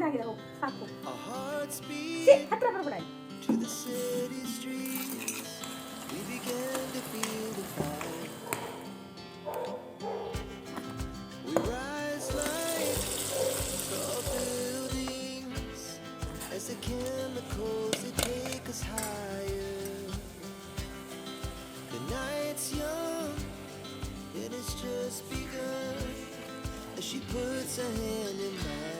ಚಿಂದಾಗಿದೆ ಹೋಗು ಸಾಕು Our hearts ಛೀ, beat ಹತ್ರ ಬರಬೇಡ to the city streets. We began to feel the fire. We rise like tall buildings as the chemicals they take us higher. The night's young and it's just begun as she puts her hand in mine.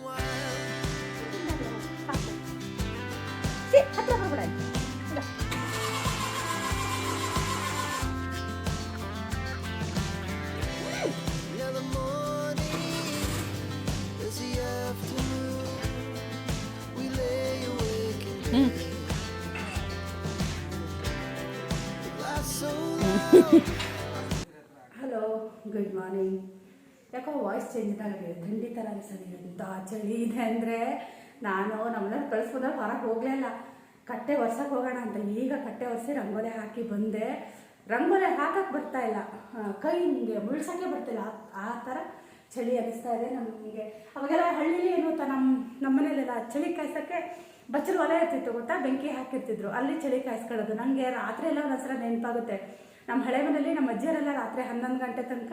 ಯಾಕೋ voice change ಇದ್ದಾಗಿದೆ ಥಂಡಿ ಥರ ಸರಿ ಎಂಥ ಚಳಿ ಇದೆ ಅಂದರೆ ನಾನು ನಮ್ಮನ್ನ ಕಳಿಸ್ಬೋದಾಗ ಹೊರಗೆ ಹೋಗಲೇ ಇಲ್ಲ. ಕಟ್ಟೆ ಒರ್ಸಕ್ಕೆ ಹೋಗೋಣ ಅಂತ ಈಗ ಕಟ್ಟೆ ಒರೆಸಿ ರಂಗೋಲೆ ಹಾಕಿ ಬಂದೆ. ರಂಗೋಲೆ ಹಾಕಕ್ಕೆ ಬರ್ತಾ ಇಲ್ಲ. ಕೈ ಹಿಂಗೆ ಮುಳ್ಸೋಕ್ಕೆ ಬರ್ತಿಲ್ಲ. ಆ- ಥರ ಚಳಿ ಅನಿಸ್ತಾ ಇದೆ ನಮಗೆ. ಅವಾಗೆಲ್ಲ ಹಳ್ಳಿಲಿ ಏನು ಗೊತ್ತಾ ನಮ್ಮ ನಮ್ಮ ಮನೇಲೆಲ್ಲ ಚಳಿ ಕಾಯಿಸೋಕ್ಕೆ ಬಚ್ಚಲು ಒಲೆ ಇರ್ತಿತ್ತು ಗೊತ್ತಾ? ಬೆಂಕಿ ಹಾಕಿರ್ತಿದ್ರು. ಅಲ್ಲಿ ಚಳಿ ಕಾಯಿಸ್ಕೊಳ್ಳೋದು. ನನಗೆ ರಾತ್ರಿ ಎಲ್ಲ ಒಂದೊಂದ್ಸಲ ನೆನಪಾಗುತ್ತೆ. ನಮ್ಮ ಹಳೆ ಮನೆಯಲ್ಲಿ ನಮ್ಮ ಅಜ್ಜಿಯರೆಲ್ಲ ರಾತ್ರಿ ಹನ್ನೊಂದು ಗಂಟೆ ತನಕ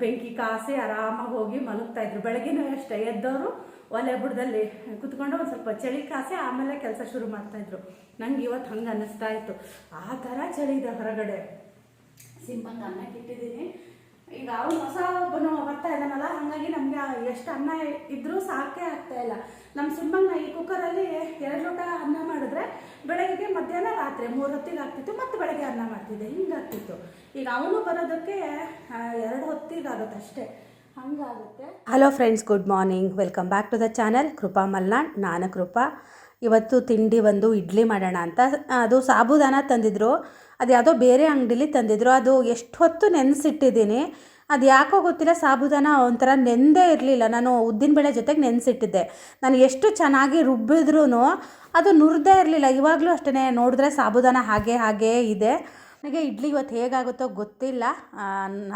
ಬೆಂಕಿ ಕಾಸಿ ಆರಾಮಾಗಿ ಹೋಗಿ ಮಲಗ್ತಾ ಇದ್ರು. ಬೆಳಗ್ಗೆನೂ ಅಷ್ಟೇ ಎದ್ದವರು ಒಲೆ ಬುಡದಲ್ಲಿ ಕುತ್ಕೊಂಡು ಒಂದು ಸ್ವಲ್ಪ ಚಳಿ ಕಾಸಿ ಆಮೇಲೆ ಕೆಲಸ ಶುರು ಮಾಡ್ತಾ ಇದ್ರು. ನಂಗೆ ಇವತ್ತು ಹಂಗೆ ಅನ್ನಿಸ್ತಾ ಇತ್ತು. ಆ ಥರ ಚಳಿ ಇದೆ ಹೊರಗಡೆ. ಸಿಂಪಂಗೆ ಅನ್ನಕ್ಕೆ ಇಟ್ಟಿದ್ದೀನಿ ಈಗ ಅವನು ಹೊಸ ಒಬ್ಬನು ಬರ್ತಾ ಇದ್ದಾನಲ್ಲ, ಹಾಗಾಗಿ ನಮಗೆ ಎಷ್ಟು ಅನ್ನ ಇದ್ರೂ ಸಾಕೇ ಆಗ್ತಾ ಇಲ್ಲ. ನಮ್ಮ ಸುಮ್ಮನೆ ಈ ಕುಕ್ಕರಲ್ಲಿ ಎರಡು ಲೋಟ ಅನ್ನ ಮಾಡಿದ್ರೆ ಬೆಳಗ್ಗೆ ರಾತ್ರಿ ಮೂರು ಹೊತ್ತಿಗೆ ಆಗ್ತಿತ್ತು, ಮತ್ತು ಬೆಳಗ್ಗೆ ಅನ್ನ ಮಾಡ್ತಿದ್ದೆ ಹಿಂಗಾಗ್ತಿತ್ತು ಈಗ ಅವನು ಬರೋದಕ್ಕೆ ಎರಡು ಹೊತ್ತಿಗೆ ಆಗುತ್ತೆ ಅಷ್ಟೇ. ಹಂಗಾಗುತ್ತೆ. Hello friends good morning welcome back to the channel Krupa Malnad, ನಾನು ಕೃಪಾ. ಇವತ್ತು ತಿಂಡಿ ಒಂದು ಇಡ್ಲಿ ಮಾಡೋಣ ಅಂತ. ಅದು ಸಾಬುದಾನ ತಂದಿದ್ರು, ಅದು ಯಾವುದೋ ಬೇರೆ ಅಂಗಡಿಲಿ ತಂದಿದ್ರು, ಅದು ಎಷ್ಟು ಹೊತ್ತು ನೆನೆಸಿಟ್ಟಿದ್ದೀನಿ. ಅದು ಯಾಕೋ ಗೊತ್ತಿಲ್ಲ, ಸಾಬುದಾನ ಒಂಥರ ನೆಂದೇ ಇರಲಿಲ್ಲ. ನಾನು ಉದ್ದಿನಬೇಳೆ ಜೊತೆಗೆ ನೆನೆಸಿಟ್ಟಿದ್ದೆ. ನಾನು ಎಷ್ಟು ಚೆನ್ನಾಗಿ ರುಬ್ಬಿದ್ರೂ ಅದು ನುರಿದೇ ಇರಲಿಲ್ಲ. ಇವಾಗಲೂ ಅಷ್ಟೇ ನೋಡಿದ್ರೆ ಸಾಬುದಾನ ಹಾಗೆ ಹಾಗೇ ಇದೆ. ನನಗೆ ಇಡ್ಲಿ ಇವತ್ತು ಹೇಗಾಗುತ್ತೋ ಗೊತ್ತಿಲ್ಲ.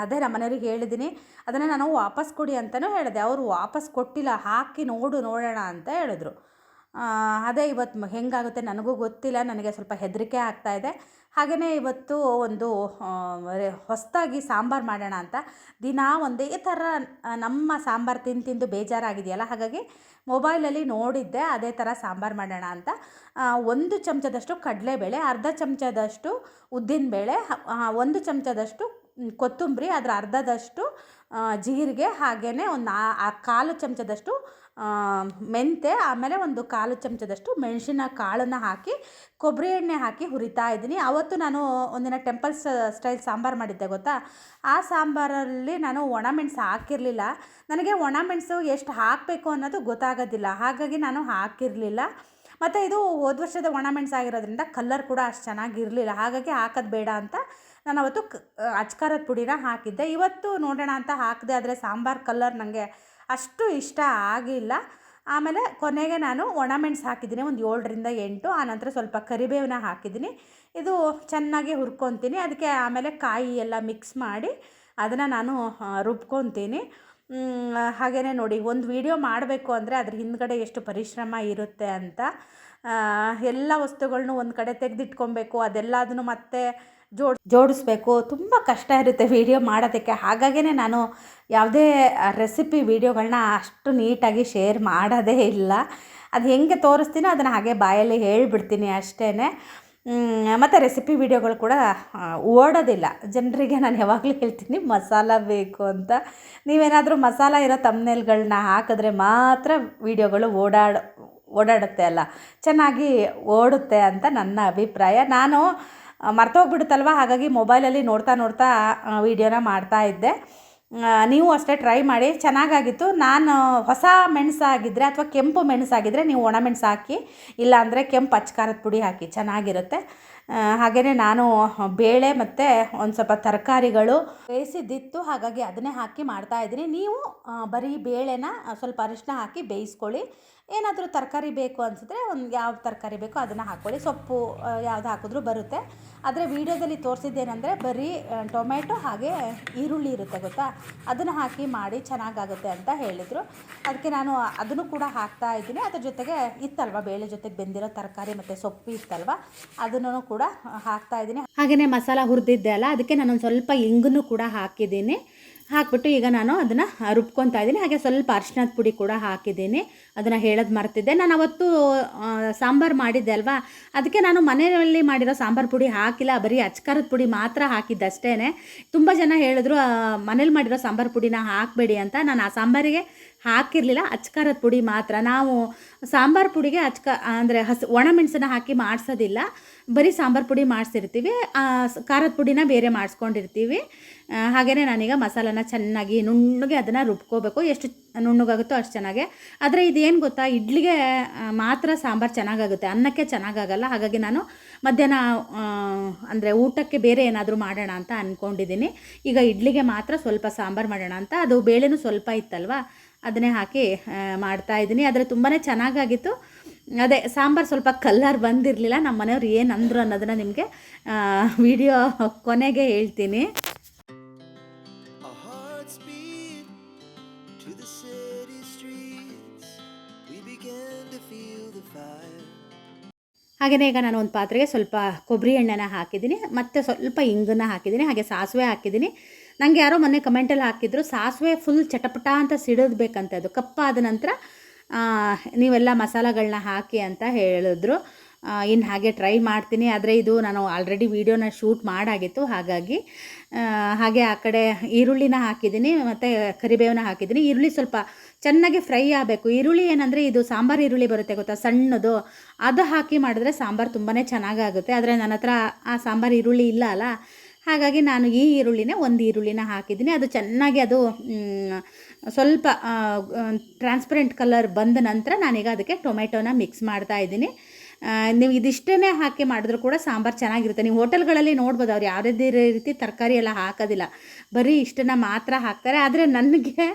ಅದೇ ನಮ್ಮ ಮನೆಯವ್ರಿಗೆ ಹೇಳಿದ್ದೀನಿ. ಅದನ್ನು ನಾನು ವಾಪಸ್ ಕೊಡಿ ಅಂತಲೂ ಹೇಳಿದೆ. ಅವರು ವಾಪಸ್ ಕೊಟ್ಟಿಲ್ಲ. ಹಾಕಿ ನೋಡು, ನೋಡೋಣ ಅಂತ ಹೇಳಿದ್ರು. ಅದೇ ಇವತ್ತು ಹೆಂಗಾಗುತ್ತೆ ನನಗೂ ಗೊತ್ತಿಲ್ಲ, ನನಗೆ ಸ್ವಲ್ಪ ಹೆದರಿಕೆ ಇದೆ. ಹಾಗೆಯೇ ಇವತ್ತು ಒಂದು ಹೊಸದಾಗಿ ಸಾಂಬಾರು ಮಾಡೋಣ ಅಂತ. ದಿನಾ ಒಂದೇ ಥರ ನಮ್ಮ ಸಾಂಬಾರು ತಿಂದು ತಿಂದು ಬೇಜಾರಾಗಿದೆಯಲ್ಲ, ಹಾಗಾಗಿ ಮೊಬೈಲಲ್ಲಿ ನೋಡಿದ್ದೆ, ಅದೇ ಥರ ಸಾಂಬಾರು ಮಾಡೋಣ ಅಂತ. ಒಂದು ಚಮಚದಷ್ಟು ಕಡಲೆಬೇಳೆ, ಅರ್ಧ ಚಮಚದಷ್ಟು ಉದ್ದಿನಬೇಳೆ ಒಂದು ಚಮಚದಷ್ಟು ಕೊತ್ತಂಬರಿ, ಅದರ ಅರ್ಧದಷ್ಟು ಜೀರಿಗೆ ಹಾಗೆಯೇ ಒಂದು ಕಾಲು ಚಮಚದಷ್ಟು ಮೆಂತೆ, ಆಮೇಲೆ ಒಂದು ಕಾಲು ಚಮಚದಷ್ಟು ಮೆಣಸಿನ ಕಾಳನ್ನು ಹಾಕಿ, ಕೊಬ್ಬರಿ ಎಣ್ಣೆ ಹಾಕಿ ಹುರಿತಾ ಇದ್ದೀನಿ. ಆವತ್ತು ನಾನು ಒಂದಿನ ಟೆಂಪಲ್ ಸ್ಟೈಲ್ ಸಾಂಬಾರು ಮಾಡಿದ್ದೆ, ಗೊತ್ತಾ? ಆ ಸಾಂಬಾರಲ್ಲಿ ನಾನು ಒಣಮೆಣಸು ಹಾಕಿರಲಿಲ್ಲ. ನನಗೆ ಒಣಮೆಣಸು ಎಷ್ಟು ಹಾಕಬೇಕು ಅನ್ನೋದು ಗೊತ್ತಾಗೋದಿಲ್ಲ. ಹಾಗಾಗಿ ನಾನು ಹಾಕಿರಲಿಲ್ಲ. ಮತ್ತು ಇದು ಹೋದ ವರ್ಷದ ಒಣಮೆಣಸು ಆಗಿರೋದ್ರಿಂದ ಕಲ್ಲರ್ ಕೂಡ ಅಷ್ಟು ಚೆನ್ನಾಗಿರಲಿಲ್ಲ. ಹಾಗಾಗಿ ಹಾಕೋದು ಬೇಡ ಅಂತ ನಾನು ಅವತ್ತು ಅಚ್ಕಾರದ ಪುಡಿನ ಹಾಕಿದ್ದೆ. ಇವತ್ತು ನೋಡೋಣ ಅಂತ ಹಾಕಿದೆ, ಆದರೆ ಸಾಂಬಾರು ಕಲ್ಲರ್ ನನಗೆ ಅಷ್ಟು ಇಷ್ಟ ಆಗಿಲ್ಲ. ಆಮೇಲೆ ಕೊನೆಗೆ ನಾನು ಒಣಮೆಣ್ಸು ಹಾಕಿದ್ದೀನಿ, ಒಂದು ಏಳರಿಂದ ಎಂಟು ಆನಂತರ ಸ್ವಲ್ಪ ಕರಿಬೇವನ್ನ ಹಾಕಿದ್ದೀನಿ. ಇದು ಚೆನ್ನಾಗಿ ಹುರ್ಕೊತೀನಿ. ಅದಕ್ಕೆ ಆಮೇಲೆ ಕಾಯಿ ಎಲ್ಲ ಮಿಕ್ಸ್ ಮಾಡಿ ಅದನ್ನು ನಾನು ರುಬ್ಕೊತೀನಿ. ಹಾಗೆಯೇ ನೋಡಿ, ಒಂದು ವಿಡಿಯೋ ಮಾಡಬೇಕು ಅಂದರೆ ಅದ್ರ ಹಿಂದ್ಗಡೆ ಎಷ್ಟು ಪರಿಶ್ರಮ ಇರುತ್ತೆ ಅಂತ ಎಲ್ಲ ವಸ್ತುಗಳನ್ನೂ ಒಂದು ಕಡೆ ತೆಗೆದಿಟ್ಕೊಬೇಕು ಅದೆಲ್ಲದನ್ನು ಮತ್ತೆ ಜೋಡ್, ಜೋಡಿಸ್ಬೇಕು. ತುಂಬ ಕಷ್ಟ ಇರುತ್ತೆ ವಿಡಿಯೋ ಮಾಡೋದಕ್ಕೆ. ಹಾಗಾಗಿನೇ ನಾನು ಯಾವುದೇ ರೆಸಿಪಿ ವೀಡಿಯೋಗಳನ್ನ ಅಷ್ಟು ನೀಟಾಗಿ ಶೇರ್ ಮಾಡೋದೇ ಇಲ್ಲ. ಅದು ಹೆಂಗೆ ತೋರಿಸ್ತೀನೋ ಅದನ್ನು ಹಾಗೆ ಬಾಯಲ್ಲಿ ಹೇಳಿಬಿಡ್ತೀನಿ ಅಷ್ಟೇ ಮತ್ತು ರೆಸಿಪಿ ವಿಡಿಯೋಗಳು ಕೂಡ ಓಡೋದಿಲ್ಲ. ಜನರಿಗೆ ನಾನು ಯಾವಾಗಲೂ ಹೇಳ್ತೀನಿ, ಮಸಾಲ ಬೇಕು ಅಂತ. ನೀವೇನಾದರೂ ಮಸಾಲ ಇರೋ ತಮ್ನೆಲ್ಗಳನ್ನ ಹಾಕಿದ್ರೆ ಮಾತ್ರ ವೀಡಿಯೋಗಳು ಓಡಾಡ, ಓಡಾಡುತ್ತೆ ಅಲ್ಲ. ಚೆನ್ನಾಗಿ ಓಡುತ್ತೆ ಅಂತ ನನ್ನ ಅಭಿಪ್ರಾಯ. ನಾನು ಮರ್ತೋಗ್ಬಿಡುತ್ತಲ್ವ? ಹಾಗಾಗಿ ಮೊಬೈಲಲ್ಲಿ ನೋಡ್ತಾ ನೋಡ್ತಾ ವೀಡಿಯೋನ ಮಾಡ್ತಾ ಇದ್ದೆ. ನೀವು ಅಷ್ಟೇ ಟ್ರೈ ಮಾಡಿ. ಚೆನ್ನಾಗಾಗಿತ್ತು. ನಾನು ಹೊಸ ಮೆಣಸಾಗಿದ್ದರೆ ಅಥವಾ ಕೆಂಪು ಮೆಣಸಾಗಿದ್ದರೆ ನೀವು ಒಣ ಮೆಣಸು ಹಾಕಿ, ಇಲ್ಲಾಂದರೆ ಕೆಂಪು ಅಚ್ಕಾರದ ಪುಡಿ ಹಾಕಿ, ಚೆನ್ನಾಗಿರುತ್ತೆ. ಹಾಗೆಯೇ ನಾನು ಬೇಳೆ ಮತ್ತು ಒಂದು ಸ್ವಲ್ಪ ತರಕಾರಿಗಳು ಬೇಯಿಸಿದ್ದಿತ್ತು. ಹಾಗಾಗಿ ಅದನ್ನೇ ಹಾಕಿ ಮಾಡ್ತಾ ಇದ್ದೀನಿ. ನೀವು ಬರೀ ಬೇಳೆನ ಸ್ವಲ್ಪ ಅರಿಶಿನ ಹಾಕಿ ಬೇಯಿಸ್ಕೊಳ್ಳಿ. ಏನಾದರೂ ತರಕಾರಿ ಬೇಕು ಅನಿಸಿದ್ರೆ ಒಂದು ಯಾವ ತರಕಾರಿ ಬೇಕೋ ಅದನ್ನು ಹಾಕ್ಕೊಳ್ಳಿ ಸೊಪ್ಪು ಯಾವುದು ಹಾಕಿದ್ರೂ ಬರುತ್ತೆ. ಆದರೆ ವೀಡಿಯೋದಲ್ಲಿ ತೋರಿಸಿದ್ದೇನೆಂದರೆ ಬರೀ ಟೊಮೆಟೊ ಹಾಗೆ ಈರುಳ್ಳಿ ಇರುತ್ತೆ ಗೊತ್ತಾ? ಅದನ್ನು ಹಾಕಿ ಮಾಡಿ ಚೆನ್ನಾಗಾಗುತ್ತೆ ಅಂತ ಹೇಳಿದರು. ಅದಕ್ಕೆ ನಾನು ಅದನ್ನು ಕೂಡ ಹಾಕ್ತಾ ಇದ್ದೀನಿ. ಅದ್ರ ಜೊತೆಗೆ ಇತ್ತಲ್ವ, ಬೇಳೆ ಜೊತೆಗೆ ಬೆಂದಿರೋ ತರಕಾರಿ ಮತ್ತು ಸೊಪ್ಪು ಇತ್ತಲ್ವ, ಅದನ್ನು ಕೂಡ ಹಾಕ್ತಾ ಇದ್ದೀನಿ. ಹಾಗೆಯೇ ಮಸಾಲ ಹುರಿದಿದ್ದೆ ಅಲ್ಲ, ಅದಕ್ಕೆ ನಾನೊಂದು ಸ್ವಲ್ಪ ಇಂಗನ್ನು ಕೂಡ ಹಾಕಿದ್ದೀನಿ. ಹಾಕ್ಬಿಟ್ಟು ಈಗ ನಾನು ಅದನ್ನು ರುಬ್ಕೊತಾ ಇದ್ದೀನಿ. ಹಾಗೆ ಸ್ವಲ್ಪ ಅರ್ಶಿನದ ಪುಡಿ ಕೂಡ ಹಾಕಿದ್ದೀನಿ. ಅದನ್ನು ಹೇಳೋದು ಮರ್ತಿದ್ದೆ. ನಾನು ಅವತ್ತು ಸಾಂಬಾರು ಮಾಡಿದ್ದೆ ಅಲ್ವಾ? ಅದಕ್ಕೆ ನಾನು ಮನೆಯಲ್ಲಿ ಮಾಡಿರೋ ಸಾಂಬಾರು ಪುಡಿ ಹಾಕಿಲ್ಲ. ಬರೀ ಅಚ್ಕಾರದ ಪುಡಿ ಮಾತ್ರ ಹಾಕಿದ್ದಷ್ಟೇ ತುಂಬ ಜನ ಹೇಳಿದ್ರು ಮನೇಲಿ ಮಾಡಿರೋ ಸಾಂಬಾರು ಪುಡಿನ ಹಾಕಬೇಡಿ ಅಂತ. ನಾನು ಆ ಸಾಂಬಾರಿಗೆ ಹಾಕಿರಲಿಲ್ಲ. ಅಚ್ಕಾರದ ಪುಡಿ ಮಾತ್ರ. ನಾವು ಸಾಂಬಾರು ಪುಡಿಗೆ ಅಚ್ಕ, ಅಂದರೆ ಹಸಿ, ಒಣಮೆಣಸನ್ನ ಹಾಕಿ ಮಾಡಿಸೋದಿಲ್ಲ. ಬರೀ ಸಾಂಬಾರು ಪುಡಿ ಮಾಡಿಸಿರ್ತೀವಿ. ಖಾರದ ಪುಡಿನ ಬೇರೆ ಮಾಡಿಸ್ಕೊಂಡಿರ್ತೀವಿ. ಹಾಗೆಯೇ ನಾನೀಗ ಮಸಾಲನ ಚೆನ್ನಾಗಿ ನುಣ್ಣಗೆ ಅದನ್ನು ರುಬ್ಕೋಬೇಕು. ಎಷ್ಟು ನುಣ್ಣಗಾಗುತ್ತೋ ಅಷ್ಟು ಚೆನ್ನಾಗೆ. ಆದರೆ ಇದೇನು ಗೊತ್ತಾ? ಇಡ್ಲಿಗೆ ಮಾತ್ರ ಸಾಂಬಾರು ಚೆನ್ನಾಗಾಗುತ್ತೆ. ಅನ್ನಕ್ಕೆ ಚೆನ್ನಾಗಾಗಲ್ಲ. ಹಾಗಾಗಿ ನಾನು ಮಧ್ಯಾಹ್ನ ಅಂದರೆ ಊಟಕ್ಕೆ ಬೇರೆ ಏನಾದರೂ ಮಾಡೋಣ ಅಂತ ಅಂದ್ಕೊಂಡಿದ್ದೀನಿ ಈಗ ಇಡ್ಲಿಗೆ ಮಾತ್ರ ಸ್ವಲ್ಪ ಸಾಂಬಾರು ಮಾಡೋಣ ಅಂತ. ಅದು ಬೇಳೆನೂ ಸ್ವಲ್ಪ ಇತ್ತಲ್ವಾ? ಅದನ್ನೇ ಹಾಕಿ ಮಾಡ್ತಾಯಿದ್ದೀನಿ ಮಾಡ್ತಾ ಇದ್ದೀನಿ. ಆದರೆ ತುಂಬಾ ಚೆನ್ನಾಗಾಗಿತ್ತು. ಅದೇ ಸಾಂಬಾರು ಸ್ವಲ್ಪ ಕಲ್ಲರ್ ಬಂದಿರಲಿಲ್ಲ. ನಮ್ಮ ಮನೆಯವ್ರು ಏನು ಅಂದರು ಅನ್ನೋದನ್ನು ನಿಮಗೆ ವಿಡಿಯೋ ಕೊನೆಗೆ ಹೇಳ್ತೀನಿ. ಹಾಗೆಯೇ ಈಗ ನಾನು ಒಂದು ಪಾತ್ರೆಗೆ ಸ್ವಲ್ಪ ಕೊಬ್ಬರಿ ಎಣ್ಣೆನ ಹಾಕಿದ್ದೀನಿ. ಮತ್ತು ಸ್ವಲ್ಪ ಇಂಗನ್ನು ಹಾಕಿದ್ದೀನಿ. ಹಾಗೆ ಸಾಸಿವೆ ಹಾಕಿದ್ದೀನಿ. ನನಗೆ ಯಾರೋ ಮೊನ್ನೆ ಕಮೆಂಟಲ್ಲಿ ಹಾಕಿದ್ರು, ಸಾಸಿವೆ ಫುಲ್ ಚಟಪಟ ಅಂತ ಸಿಡಿದ್ಬೇಕಂತ ಅದು ಕಪ್ಪಾದ ನಂತರ ನೀವೆಲ್ಲ ಮಸಾಲಗಳನ್ನ ಹಾಕಿ ಅಂತ ಹೇಳಿದ್ರು. ಇನ್ನು ಹಾಗೆ ಟ್ರೈ ಮಾಡ್ತೀನಿ, ಆದರೆ ಇದು ನಾನು ಆಲ್ರೆಡಿ ವೀಡಿಯೋನ ಶೂಟ್ ಮಾಡಾಗಿತ್ತು, ಹಾಗಾಗಿ ಹಾಗೆ ಆ ಕಡೆ ಈರುಳ್ಳಿನ ಹಾಕಿದ್ದೀನಿ, ಮತ್ತು ಕರಿಬೇವನ್ನ ಹಾಕಿದ್ದೀನಿ. ಈರುಳ್ಳಿ ಸ್ವಲ್ಪ ಚೆನ್ನಾಗಿ ಫ್ರೈ ಆಗಬೇಕು. ಈರುಳ್ಳಿ ಏನಂದರೆ ಇದು ಸಾಂಬಾರು ಈರುಳ್ಳಿ ಬರುತ್ತೆ ಗೊತ್ತಾ? ಸಣ್ಣದು. ಅದು ಹಾಕಿ ಮಾಡಿದ್ರೆ ಸಾಂಬಾರು ತುಂಬಾ ಚೆನ್ನಾಗಾಗುತ್ತೆ. ಆದರೆ ನನ್ನ ಹತ್ರ ಆ ಸಾಂಬಾರು ಈರುಳ್ಳಿ ಇಲ್ಲ ಅಲ್ಲ? ಹಾಗಾಗಿ ನಾನು ಈ ಈರುಳ್ಳಿನೇ ಒಂದು ಈರುಳ್ಳಿನ ಹಾಕಿದ್ದೀನಿ. ಅದು ಚೆನ್ನಾಗಿ ಅದು ಸ್ವಲ್ಪ ಟ್ರಾನ್ಸ್ಪರೆಂಟ್ ಕಲರ್ ಬಂದ ನಂತರ ನಾನೀಗ ಅದಕ್ಕೆ ಟೊಮೆಟೊನ ಮಿಕ್ಸ್ ಮಾಡ್ತಾ ಇದ್ದೀನಿ. ನೀವು ಇದಿಷ್ಟೇ ಹಾಕಿ ಮಾಡಿದ್ರು ಕೂಡ ಸಾಂಬಾರು ಚೆನ್ನಾಗಿರುತ್ತೆ. ನೀವು ಹೋಟೆಲ್ಗಳಲ್ಲಿ ನೋಡ್ಬೋದು, ಅವ್ರು ಯಾವುದೇ ರೀತಿ ತರಕಾರಿ ಎಲ್ಲ ಹಾಕೋದಿಲ್ಲ. ಬರೀ ಇಷ್ಟನ್ನು ಮಾತ್ರ ಹಾಕ್ತಾರೆ. ಆದರೆ ನನಗೆ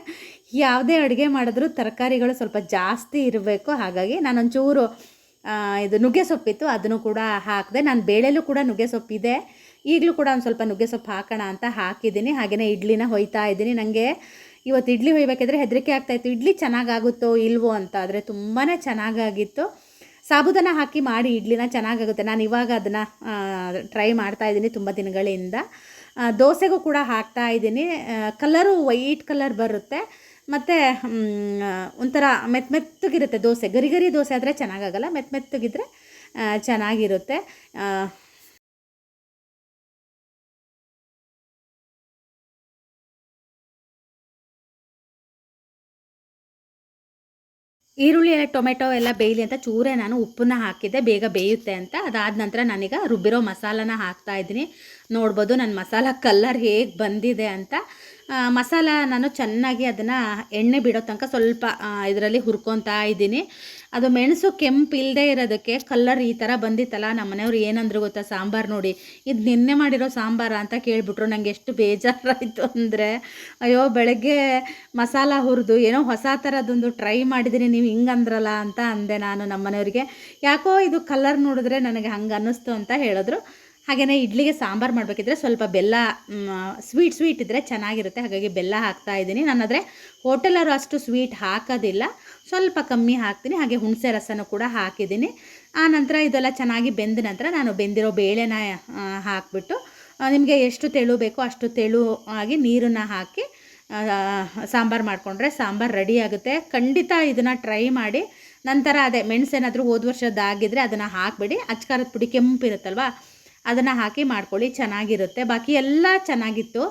ಯಾವುದೇ ಅಡುಗೆ ಮಾಡಿದ್ರು ತರಕಾರಿಗಳು ಸ್ವಲ್ಪ ಜಾಸ್ತಿ ಇರಬೇಕು. ಹಾಗಾಗಿ ನಾನೊಂಚೂರು ಒಂಚೂರು ಇದು ನುಗ್ಗೆ ಸೊಪ್ಪಿತ್ತು, ಅದನ್ನು ಕೂಡ ಹಾಕಿದೆ. ನಾನು ಬೇಳೆಲೂ ಕೂಡ ನುಗ್ಗೆ ಸೊಪ್ಪಿದೆ. ಈಗಲೂ ಕೂಡ ಒಂದು ಸ್ವಲ್ಪ ನುಗ್ಗೆ ಸೊಪ್ಪು ಹಾಕೋಣ ಅಂತ ಹಾಕಿದ್ದೀನಿ. ಹಾಗೆಯೇ ಇಡ್ಲಿನ ಹೊಯ್ತಾ ಇದ್ದೀನಿ. ನನಗೆ ಇವತ್ತು ಇಡ್ಲಿ ಹೊಯ್ಬೇಕಾದ್ರೆ ಹೆದರಿಕೆ ಆಗ್ತಾಯಿತ್ತು ಇಡ್ಲಿ ಚೆನ್ನಾಗಾಗುತ್ತೋ ಇಲ್ವೋ ಅಂತ, ಆದರೆ ತುಂಬಾ ಚೆನ್ನಾಗಾಗಿತ್ತು. ಸಾಬುದಾನ ಹಾಕಿ ಮಾಡಿ ಇಡ್ಲಿನ ಚೆನ್ನಾಗಾಗುತ್ತೆ. ನಾನು ಇವಾಗ ಅದನ್ನು ಟ್ರೈ ಮಾಡ್ತಾ ಇದ್ದೀನಿ ತುಂಬ ದಿನಗಳಿಂದ. ದೋಸೆಗೂ ಕೂಡ ಹಾಕ್ತಾ ಇದ್ದೀನಿ. ಕಲರು ವೈಟ್ ಕಲರ್ ಬರುತ್ತೆ. ಮತ್ತು ಒಂಥರ ಮೆತ್ತ ಮೆತ್ತಗಿರುತ್ತೆ ದೋಸೆ. ಗರಿ ಗರಿ ದೋಸೆ ಆದರೆ ಚೆನ್ನಾಗಾಗಲ್ಲ. ಮೆತ್ತ ಮೆತ್ತಗಿದ್ರೆ ಚೆನ್ನಾಗಿರುತ್ತೆ. ಈರುಳ್ಳಿ ಎಲ್ಲ ಟೊಮೆಟೊ ಎಲ್ಲ ಬೇಯಲಿ ಅಂತ ಚೂರೇ ನಾನು ಉಪ್ಪನ್ನ ಹಾಕಿದ್ದೆ. ಬೇಗ ಬೇಯುತ್ತೆ ಅಂತ. ಅದಾದ ನಂತರ ನನಗೆ ರುಬ್ಬಿರೋ ಮಸಾಲನ ಹಾಕ್ತಾ ಇದ್ದೀನಿ. ನೋಡ್ಬೋದು ನನ್ನ ಮಸಾಲ ಕಲ್ಲರ್ ಹೇಗೆ ಬಂದಿದೆ ಅಂತ. ಮಸಾಲ ನಾನು ಚೆನ್ನಾಗಿ ಅದನ್ನು ಎಣ್ಣೆ ಬಿಡೋ ತನಕ ಸ್ವಲ್ಪ ಇದರಲ್ಲಿ ಹುರ್ಕೊತಾ ಇದ್ದೀನಿ. ಅದು ಮೆಣಸು ಕೆಂಪು ಇಲ್ಲದೆ ಇರೋದಕ್ಕೆ ಕಲ್ಲರ್ ಈ ಥರ ಬಂದಿತ್ತಲ್ಲ ನಮ್ಮ ಮನೆಯವ್ರು ಏನಂದ್ರು ಗೊತ್ತಾ, ಸಾಂಬಾರು ನೋಡಿ. ಇದು ನಿನ್ನೆ ಮಾಡಿರೋ ಸಾಂಬಾರ ಅಂತ ಕೇಳಿಬಿಟ್ರು ನನಗೆ ಎಷ್ಟು ಬೇಜಾರಾಯಿತು ಅಂದರೆ, ಅಯ್ಯೋ, ಬೆಳಗ್ಗೆ ಮಸಾಲ ಹುರಿದು ಏನೋ ಹೊಸ ಥರದೊಂದು ಟ್ರೈ ಮಾಡಿದಿನಿ ನೀವು ಹಿಂಗೆ ಅಂದ್ರಲ್ಲ ಅಂತ ಅಂದೆ ನಾನು ನಮ್ಮ ಮನೆಯವ್ರಿಗೆ ಯಾಕೋ ಇದು ಕಲ್ಲರ್ ನೋಡಿದ್ರೆ ನನಗೆ ಹಂಗೆ ಅನ್ನಿಸ್ತು ಅಂತ ಹೇಳಿದ್ರು. ಹಾಗೆಯೇ ಇಡ್ಲಿಗೆ ಸಾಂಬಾರು ಮಾಡಬೇಕಿದ್ರೆ ಸ್ವಲ್ಪ ಬೆಲ್ಲ ಸ್ವೀಟ್ ಸ್ವೀಟ್ ಇದ್ದರೆ ಚೆನ್ನಾಗಿರುತ್ತೆ. ಹಾಗಾಗಿ ಬೆಲ್ಲ ಹಾಕ್ತಾ ಇದ್ದೀನಿ. ನಾನಾದರೆ ಹೋಟೆಲರು ಅಷ್ಟು ಸ್ವೀಟ್ ಹಾಕೋದಿಲ್ಲ. ಸ್ವಲ್ಪ ಕಮ್ಮಿ ಹಾಕ್ತೀನಿ. ಹಾಗೆ ಹುಣಸೆ ರಸನೂ ಕೂಡ ಹಾಕಿದ್ದೀನಿ. ಆ ನಂತರ ಇದೆಲ್ಲ ಚೆನ್ನಾಗಿ ಬೆಂದ ನಂತರ ನಾನು ಬೆಂದಿರೋ ಬೇಳೆನ ಹಾಕಿಬಿಟ್ಟು ನಿಮಗೆ ಎಷ್ಟು ತೆಳು ಬೇಕೋ ಅಷ್ಟು ತೆಳು ಆಗಿ ನೀರನ್ನು ಹಾಕಿ ಸಾಂಬಾರು ಮಾಡಿಕೊಂಡ್ರೆ ಸಾಂಬಾರು ರೆಡಿ ಆಗುತ್ತೆ. ಖಂಡಿತ ಇದನ್ನು ಟ್ರೈ ಮಾಡಿ, ನಂತರ ಅದೇ ಮೆಣಸೇನಾದರೂ ಹೋದ ವರ್ಷದ್ದಾಗಿದ್ದರೆ ಅದನ್ನು ಹಾಕಿಬಿಡಿ. ಅಚ್ಕಾರದ ಪುಡಿ ಕೆಂಪಿರುತ್ತಲ್ವ ಅದನ್ನು ಹಾಕಿ ಮಾಡ್ಕೊಳ್ಳಿ, ಚೆನ್ನಾಗಿರುತ್ತೆ. ಬಾಕಿ ಎಲ್ಲ ಚೆನ್ನಾಗಿತ್ತು.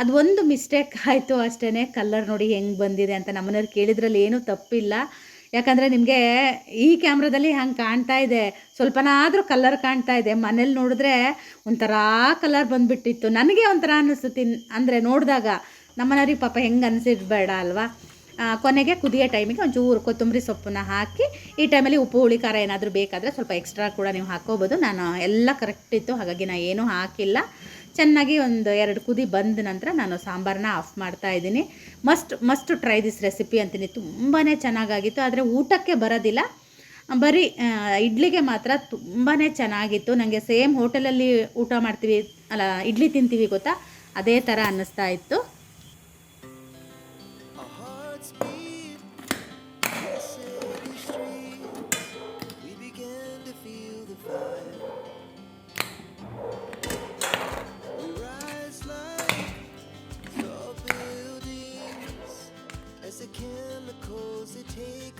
ಅದು ಒಂದು ಮಿಸ್ಟೇಕ್ ಆಯಿತು ಅಷ್ಟೇ ಕಲ್ಲರ್ ನೋಡಿ ಹೆಂಗೆ ಬಂದಿದೆ ಅಂತ ನಮ್ಮನೆಯವ್ರು ಕೇಳಿದ್ರಲ್ಲಿ ಏನೂ ತಪ್ಪಿಲ್ಲ. ಯಾಕಂದರೆ ನಿಮಗೆ ಈ ಕ್ಯಾಮ್ರಾದಲ್ಲಿ ಹಂಗೆ ಕಾಣ್ತಾ ಇದೆ. ಸ್ವಲ್ಪನಾದರೂ ಕಲ್ಲರ್ ಕಾಣ್ತಾ ಇದೆ. ಮನೇಲಿ ನೋಡಿದ್ರೆ ಒಂಥರ ಕಲರ್ ಬಂದುಬಿಟ್ಟಿತ್ತು. ನನಗೆ ಒಂಥರ ಅನ್ನಿಸ್ತು ತಿನ್ ಅಂದರೆ ನೋಡಿದಾಗ ನಮ್ಮನೆಯವ್ರಿಗೆ ಪಾಪ ಹೆಂಗೆ ಅನಿಸಿರ್ಬೇಡ ಅಲ್ವಾ? ಕೊನೆಗೆ ಕುದಿಯೋ ಟೈಮಿಗೆ ಒಂಚೂರು ಕೊತ್ತಂಬರಿ ಸೊಪ್ಪನ್ನ ಹಾಕಿ, ಈ ಟೈಮಲ್ಲಿ ಉಪ್ಪು, ಹುಳಿ, ಖಾರ ಏನಾದರೂ ಬೇಕಾದರೆ ಸ್ವಲ್ಪ ಎಕ್ಸ್ಟ್ರಾ ಕೂಡ ನೀವು ಹಾಕ್ಕೋಬೋದು. ನಾನು ಎಲ್ಲ ಕರೆಕ್ಟ್ ಇತ್ತು, ಹಾಗಾಗಿ ನಾನು ಏನೂ ಹಾಕಿಲ್ಲ. ಚೆನ್ನಾಗಿ ಒಂದು ಎರಡು ಕುದಿ ಬಂದ ನಂತರ ನಾನು ಸಾಂಬಾರನ್ನ ಆಫ್ ಮಾಡ್ತಾ ಇದ್ದೀನಿ. Must must try this recipe ಅಂತೀನಿ. ತುಂಬಾ ಚೆನ್ನಾಗಾಗಿತ್ತು, ಆದರೆ ಊಟಕ್ಕೆ ಬರೋದಿಲ್ಲ. ಬರೀ ಇಡ್ಲಿಗೆ ಮಾತ್ರ ತುಂಬಾ ಚೆನ್ನಾಗಿತ್ತು. ನನಗೆ ಸೇಮ್ ಹೋಟೆಲಲ್ಲಿ ಊಟ ಮಾಡ್ತೀವಿ, ಅಲ್ಲ, ಇಡ್ಲಿ ತಿಂತೀವಿ ಗೊತ್ತಾ? ಅದೇ ಥರ ಅನ್ನಿಸ್ತಾ ಇತ್ತು.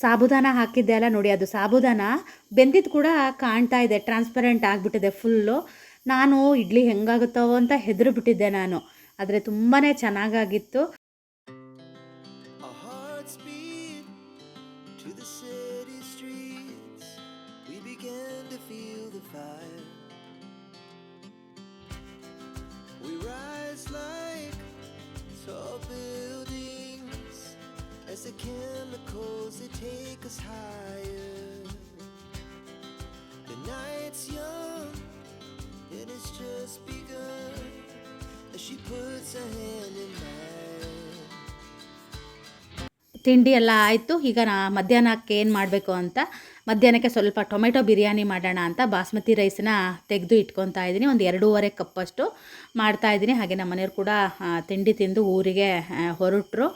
ಸಾಬುದಾನ ಹಾಕಿದ್ದೆ ಅಲ್ಲ ನೋಡಿ, ಅದು ಸಾಬುದಾನ. ಬೆಂದಿದ್ದು ಕೂಡ ಕಾಣ್ತಾ ಇದೆ ಟ್ರಾನ್ಸ್ಪರೆಂಟ್ ಆಗಿಬಿಟ್ಟಿದೆ ಫುಲ್ಲು ನಾನು ಇಡ್ಲಿ ಹೆಂಗಾಗುತ್ತೋ ಅಂತ ಹೆದರು ಬಿಟ್ಟಿದ್ದೆ ನಾನು. ಆದರೆ ತುಂಬಾ ಚೆನ್ನಾಗಾಗಿತ್ತು. Chemicals they take us higher. The night's young, and it's just begun. As she puts her hand in mine. ತಿಂಡಿ ಎಲ್ಲ ಆಯಿತು. ಈಗ ನಾ ಮಧ್ಯಾಹ್ನಕ್ಕೆ ಏನು ಮಾಡಬೇಕು ಅಂತ, ಮಧ್ಯಾಹ್ನಕ್ಕೆ ಸ್ವಲ್ಪ ಟೊಮೆಟೊ ಬಿರಿಯಾನಿ ಮಾಡೋಣ ಅಂತ ಬಾಸ್ಮತಿ ರೈಸನ್ನ ತೆಗೆದು ಇಟ್ಕೊತಾ ಇದ್ದೀನಿ. ಒಂದು ಎರಡೂವರೆ ಕಪ್ಪಷ್ಟು ಮಾಡ್ತಾ ಇದ್ದೀನಿ. ಹಾಗೆ ನಮ್ಮ ಮನೆಯವ್ರು ಕೂಡ ತಿಂಡಿ ತಿಂದು ಊರಿಗೆ ಹೊರಟರು.